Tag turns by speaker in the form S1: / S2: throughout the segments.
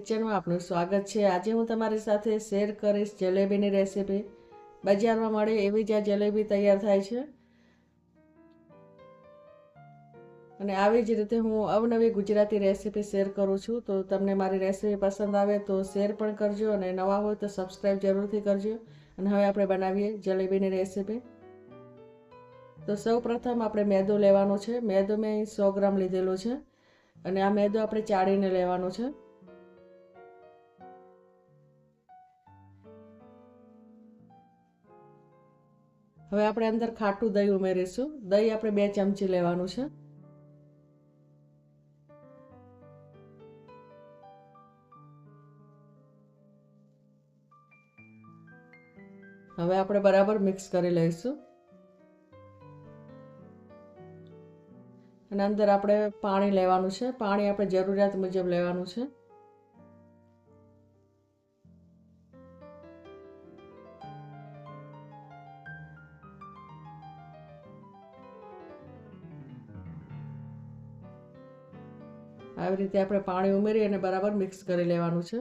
S1: કિચનમાં આપનું સ્વાગત છે. આજે હું તમારી સાથે શેર કરીશ જલેબીની રેસીપી. બજારમાં મળે એવી જ આ જલેબી તૈયાર થાય છે. અને આવી જ રીતે હું અવનવી ગુજરાતી રેસીપી શેર કરું છું. તો તમને મારી રેસીપી પસંદ આવે તો શેર પણ કરજો અને નવા હોય તો સબસ્ક્રાઈબ જરૂરથી કરજો. અને હવે આપણે બનાવીએ જલેબીની રેસીપી. તો સૌ પ્રથમ આપણે મેદો લેવાનો છે. મેદો મેં સો ગ્રામ લીધેલો છે. અને આ મેદો આપણે ચાળીને લેવાનો છે. હવે આપણે અંદર ખાટું દહીં ઉમેરીશું. દહીં આપણે બે ચમચી લેવાનું છે. હવે આપણે બરાબર મિક્સ કરી લઈશું. અને અંદર આપણે પાણી લેવાનું છે. પાણી આપણે જરૂરિયાત મુજબ લેવાનું છે. આવી રીતે આપણે પાણી ઉમેરી અને બરાબર મિક્સ કરી લેવાનું છે.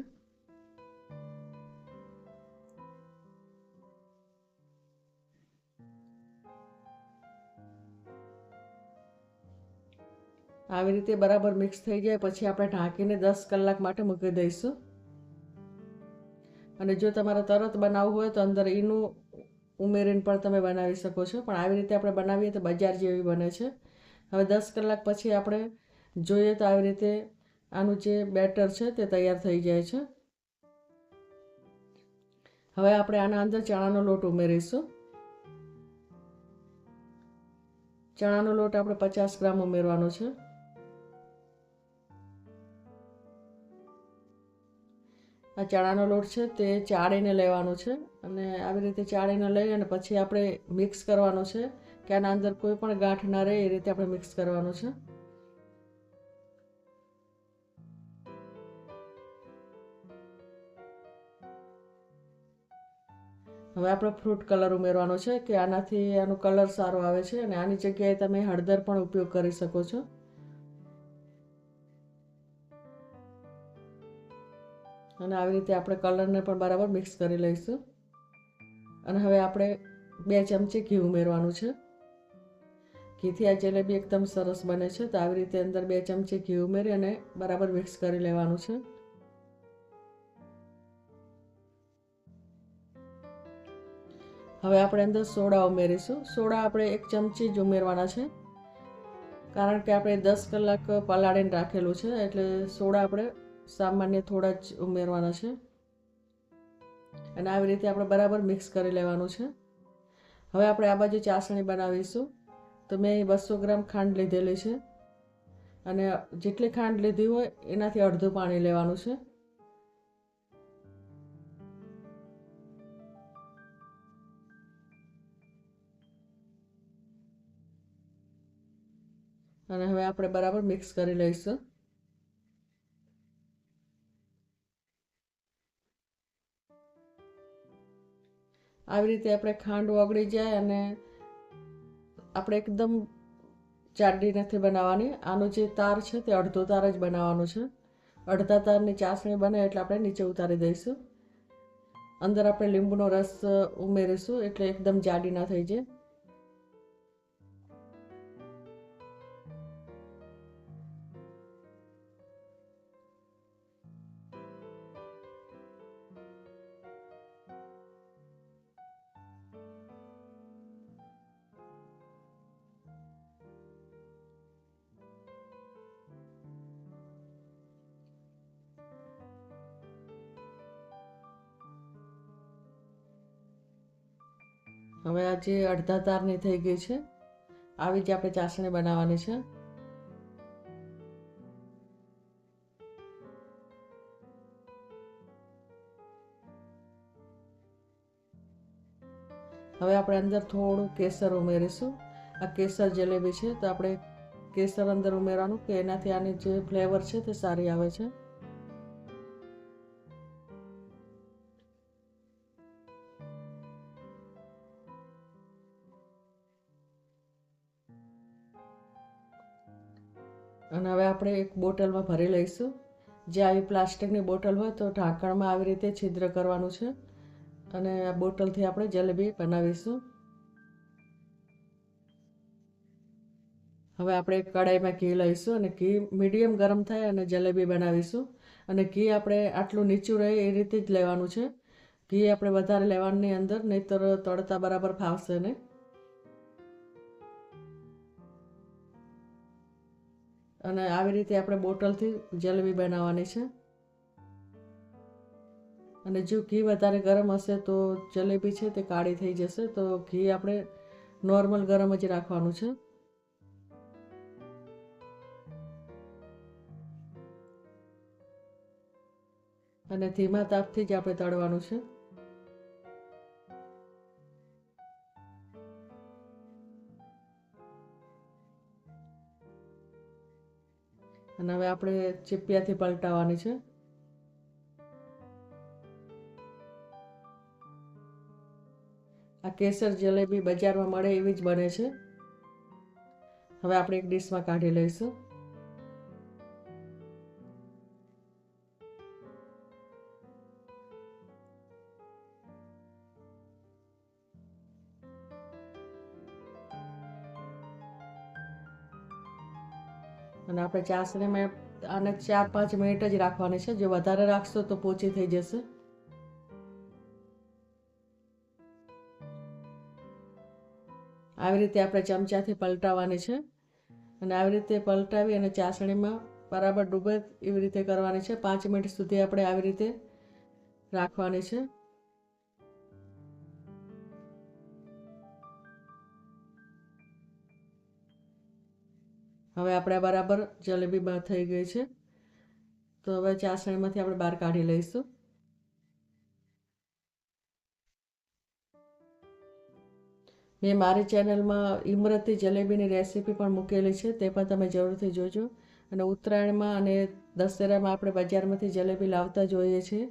S1: આવી રીતે બરાબર મિક્સ થઈ જાય, પછી આપણે ઢાંકીને દસ કલાક માટે મૂકી દઈશું. અને જો તમારે તરત બનાવવું હોય તો અંદર ઈનું ઉમેરીને પણ તમે બનાવી શકો છો. પણ આવી રીતે આપણે બનાવીએ તો બજાર જેવી બને છે. હવે દસ કલાક પછી આપણે જોઈએ તો આવી રીતે આનું જે બેટર છે તે તૈયાર થઈ જાય છે. હવે આપણે આના અંદર ચણાનો લોટ ઉમેરીશું. ચણાનો લોટ આપણે પચાસ ગ્રામ ઉમેરવાનો છે. આ ચણાનો લોટ છે તે ચાળીને લેવાનો છે અને આવી રીતે ચાળીને લઈ અને પછી આપણે મિક્સ કરવાનો છે કે આના અંદર કોઈ પણ ગાંઠ ના રહે એ રીતે આપણે મિક્સ કરવાનું છે. હવે આપણે ફ્રૂટ કલર ઉમેરવાનો છે કે આનાથી આનો કલર સારો આવે છે અને આની જગ્યાએ તમે હળદર પણ ઉપયોગ કરી શકો છો. અને આવી રીતે આપણે કલરને પણ બરાબર મિક્સ કરી લઈશું. અને હવે આપણે બે ચમચી ઘી ઉમેરવાનું છે. ઘીથી આ જલેબી એકદમ સરસ બને છે તો આવી રીતે અંદર બે ચમચી ઘી ઉમેરી અને બરાબર મિક્સ કરી લેવાનું છે. હવે આપણે અંદર સોડા ઉમેરીશું. સોડા આપણે એક ચમચી જ ઉમેરવાના છે. કારણ કે આપણે દસ કલાક પલાળીને રાખેલું છે, એટલે સોડા આપણે સામાન્ય થોડા જ ઉમેરવાના છે. અને આવી રીતે આપણે બરાબર મિક્સ કરી લેવાનું છે. હવે આપણે આ બાજુ ચાસણી બનાવીશું. તો મેં બસો ગ્રામ ખાંડ લીધેલી છે. અને જેટલી ખાંડ લીધી હોય, એનાથી અડધું પાણી લેવાનું છે. અને હવે આપણે બરાબર મિક્સ કરી લઈશું. આવી રીતે આપણે ખાંડ ઓગળી જાય અને આપણે એકદમ જાડી નથી બનાવવાની. આનો જે તાર છે તે અડધો તાર જ બનાવવાનો છે. અડધા તારની ચાસણી બને એટલે આપણે નીચે ઉતારી દઈશું. અંદર આપણે લીંબુનો રસ ઉમેરીશું એટલે એકદમ જાડી ના થઈ જાય. હવે આ જે અડધા તારની થઈ ગઈ છે, આવી જ આપણે ચાસણી બનાવવાની છે. હવે આપણે અંદર થોડું કેસર ઉમેરીશું. આ કેસર જલેબી છે, તો આપણે કેસર અંદર ઉમેરવાનું કે એનાથી આની જે ફ્લેવર છે તે સારી આવે છે. અને હવે આપણે એક બોટલમાં ભરી લઈશું. જે આવી પ્લાસ્ટિકની બોટલ હોય તો ઢાંકણમાં આવી રીતે છિદ્ર કરવાનું છે. અને આ બોટલથી આપણે જલેબી બનાવીશું. હવે આપણે કડાઈમાં ઘી લઈશું અને ઘી મીડિયમ ગરમ થાય અને જલેબી બનાવીશું. અને ઘી આપણે આટલું નીચું રહે એ રીતે જ લેવાનું છે. ઘી આપણે વધારે લેવાની અંદર, નહીંતર તળતા બરાબર ફાવશે નહીં. અને આવી રીતે આપણે બોટલથી જલેબી બનાવવાની છે. અને જો ઘી વધારે ગરમ હશે તો જલેબી છે તે કાળી થઈ જશે, તો ઘી આપણે નોર્મલ ગરમ જ રાખવાનું છે. અને ધીમા તાપથી જ આપણે તળવાનું છે. અને હવે આપણે ચીપિયાથી પલટાવવાની છે. આ કેસર જલેબી બજારમાં મળે એવી જ બને છે. હવે આપણે એક ડીશમાં કાઢી લઈશું. અને આપણે ચાસણીમાં આને ચાર પાંચ મિનિટ જ રાખવાની છે. જો વધારે રાખશો તો પોચી થઈ જશે. આવી રીતે આપણે ચમચાથી પલટાવવાની છે. અને આવી રીતે પલટાવી અને ચાસણીમાં બરાબર ડૂબે એવી રીતે કરવાની છે. પાંચ મિનિટ સુધી આપણે આવી રીતે રાખવાની છે. હવે આપણે બરાબર જલેબી બહાર થઈ ગઈ છે. તો હવે ચાસણીમાંથી આપણે બહાર કાઢી લઈશું. મેં મારી ચેનલમાં ઇમરતી જલેબીની રેસીપી પણ મૂકેલી છે, તે પણ તમે જરૂરથી જોજો. અને ઉત્તરાયણમાં અને દશેરામાં આપણે બજારમાંથી જલેબી લાવતા જોઈએ છીએ.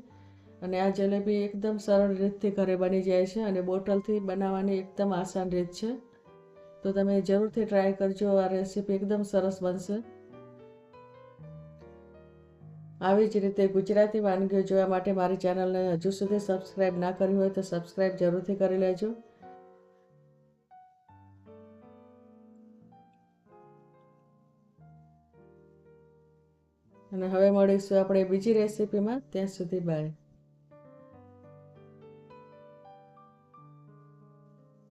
S1: અને આ જલેબી એકદમ સરળ રીતથી ઘરે બની જાય છે અને બોટલથી બનાવવાની એકદમ આસાન રીત છે. તો તમે જરૂરથી ટ્રાય કરજો, આ રેસીપી એકદમ સરસ બનશે. આવી જ રીતે ગુજરાતી વાનગીઓ જોવા માટે મારી ચેનલને હજુ સુધી સબસ્ક્રાઈબ ના કરી હોય તો સબસ્ક્રાઈબ જરૂરથી કરી લેજો. અને હવે મળીશું આપણે બીજી રેસીપીમાં ત્યાં સુધી બાય